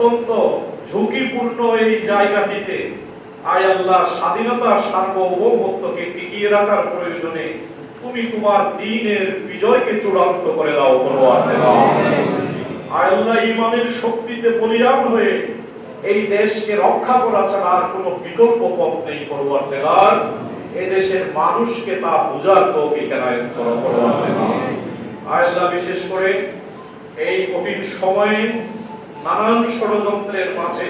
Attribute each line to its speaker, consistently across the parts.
Speaker 1: অত্যন্ত ঝুঁকিপূর্ণ এই জায়গাটিতে। আয় আল্লাহ, স্বাধীনতা, সার্বভৌমত্বকে টিকিয়ে রাখার প্রয়োজনে তুমি তোমার দিনের বিজয়কে চূড়ান্ত করে দাও আয় আল্লাহ ইমানের শক্তিতে বলিয়ান হয়ে এই দেশকে রক্ষা করা ছাড়া আর কোনো বিকল্প পথ নেই পরোয়ার দেওয়ার এ দেশের মানুষকে তা বোঝার তৌফিক এনায়েত করো পরোয়ার আয় আল্লাহ, বিশেষ করে এই কঠিন সময়ে নানান ষড়যন্ত্রের মাঝে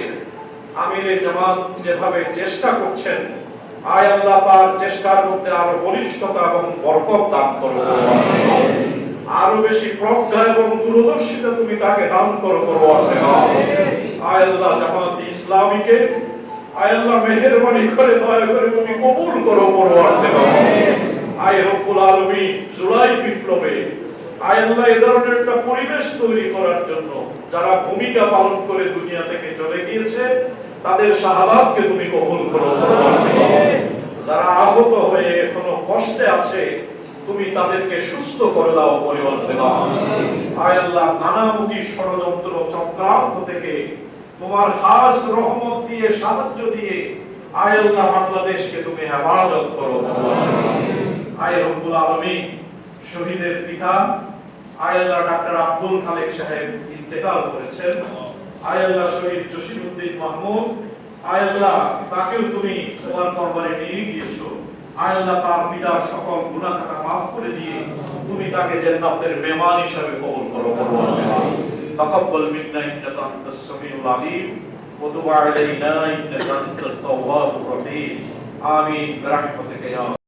Speaker 1: আমিরে জামাত যেভাবে চেষ্টা করছেন, আয় আল্লাহ তার চেষ্টার মধ্যে আরও বলিষ্ঠতা এবং বরকত দান করো। আরও বেশি প্রজ্ঞা এবং দূরদর্শিতা তুমি তাকে দান করো আয় আল্লাহ জামাত ইসলামীকে, আয় আল্লাহ মেহেরবানি করে, দয়া করে তুমি কবুল করো আয় রব্বুল আলামিন জুলাই বিপ্লবে, আয় আল্লাহ এ ধরনের একটা পরিবেশ তৈরি করার জন্য যারা ভূমিকা পালন করে দুনিয়া থেকে চলে গিয়েছে, তাদের শাহাদাতকে তুমি কবুল করো। যারা আহত হয়ে এখনও কষ্টে আছে, তুমি তাদেরকে সুস্থ করে দাও, পরিবর্তে আয় আল্লাহ, নানামুখী ষড়যন্ত্র চক্রান্ত থেকে তোমার হাস রহমত দিয়ে, সাহায্য দিয়ে আয় আল্লাহ বাংলাদেশকে তুমি হেফাজত করো। আয় রব্বুল আলামিন, শহীদের পিতা আয়াল্লাহ ডাক্তার আব্দুল খালেক সাহেব ইন্তেকাল করেছেন আয়াল্লাহ শহীদ জসিমউদ্দিন মাহমুদ আয়াল্লাহ তাকেও তুমি তোমার দরবারে নিয়ে গিয়েছো আয়াল্লাহ তার পিতার সকল গুনাহ খাতা মাফ করে দিয়ে তুমি তাকে জান্নাতের মেহমান হিসেবে কবুল করো تقبل منا انك انت السميع العليم وتب علينا انك انت التواب الرحيم امين برحمتك يا